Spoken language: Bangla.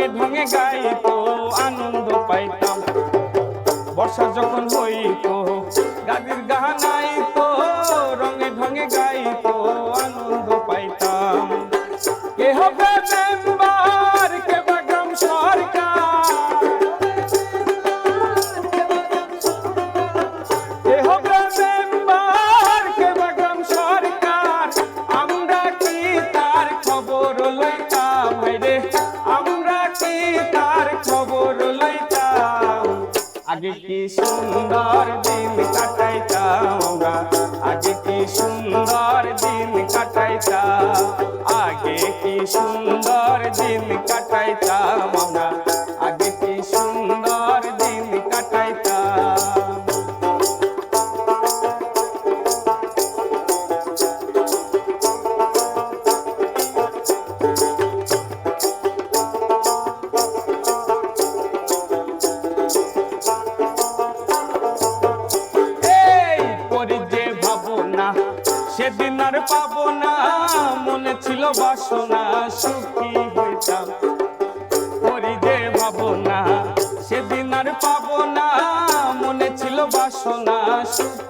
রঙে ঢঙে গাইতো আনন্দ পাইতাম। বর্ষা যখন হইতো গাদির গান আইতো রঙে ঢঙে গাইতো আগে কি সুন্দর দিন কাটাইতাম আজ কি সুন্দর দিন কাটাইতা আগে কি সুন্দর দিন কাটাইতাম সেদিন আর পাবো না। মনে ছিল বাসনা, সুখী হইতাম। করি যে ভাবনা, সেদিন আর পাবো না। মনে ছিল বাসনা, সুখী